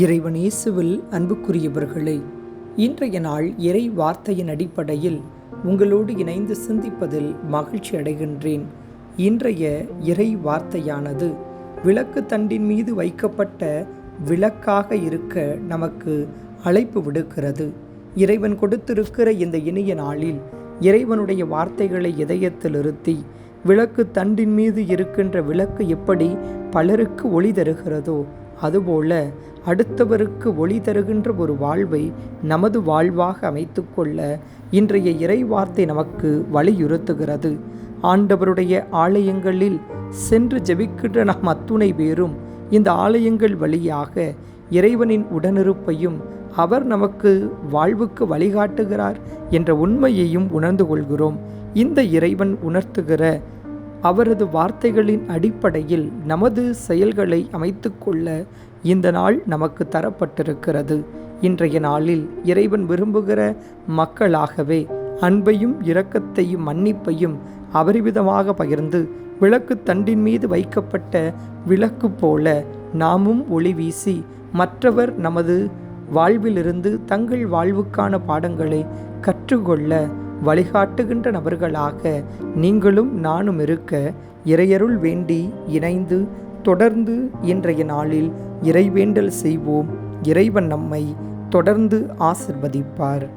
இறைவன் இயேசுவில் அன்புக்குரியவர்களே இன்றைய நாள் இறை வார்த்தையின் அடிப்படையில் உங்களோடு இணைந்து சிந்திப்பதில் மகிழ்ச்சி அடைகின்றேன். இன்றைய இறை வார்த்தையானது விளக்கு தண்டின் மீது வைக்கப்பட்ட விளக்காக இருக்க நமக்கு அழைப்பு விடுக்கிறது. இறைவன் கொடுத்திருக்கிற இந்த இனிய நாளில் இறைவனுடைய வார்த்தைகளை இதயத்தில் இருத்தி விளக்கு தண்டின் மீது இருக்கின்ற விளக்கு எப்படி பலருக்கு ஒளி தருகிறதோ அதுபோல அடுத்தவருக்கு ஒளி தருகின்ற ஒரு வாழ்வை நமது வாழ்வாக அமைத்துக்கொள்ள இன்றைய இறைவார்த்தை நமக்கு வலியுறுத்துகிறது. ஆண்டவருடைய ஆலயங்களில் சென்று ஜெபிக்கின்ற நாம் அத்துணை பேரும் இந்த ஆலயங்கள் வழியாக இறைவனின் உடனிருப்பையும் அவர் நமக்கு வாழ்வுக்கு வழிகாட்டுகிறார் என்ற உண்மையையும் உணர்ந்து கொள்கிறோம். இந்த இறைவன் உணர்த்துகிற அவரது வார்த்தைகளின் அடிப்படையில் நமது செயல்களை அமைத்துக்கொள்ள இந்த நாள் நமக்கு தரப்பட்டிருக்கிறது. இன்றைய நாளில் இறைவன் விரும்புகிற மக்களாகவே அன்பையும் இரக்கத்தையும் மன்னிப்பையும் அபரிவிதமாக பகிர்ந்து விளக்கு தண்டின் மீது வைக்கப்பட்ட விளக்கு போல நாமும் ஒளி வீசி மற்றவர் நமது வாழ்விலிருந்து தங்கள் வாழ்வுக்கான பாடங்களை கற்றுக்கொள்ள வழிகாட்டுகின்ற நபர்களாக நீங்களும் நானும் இருக்க இறையருள் வேண்டி இணைந்து தொடர்ந்து இன்றைய நாளில் இறைவேண்டல் செய்வோம். இறைவன் நம்மை தொடர்ந்து ஆசிர்வதிப்பார்.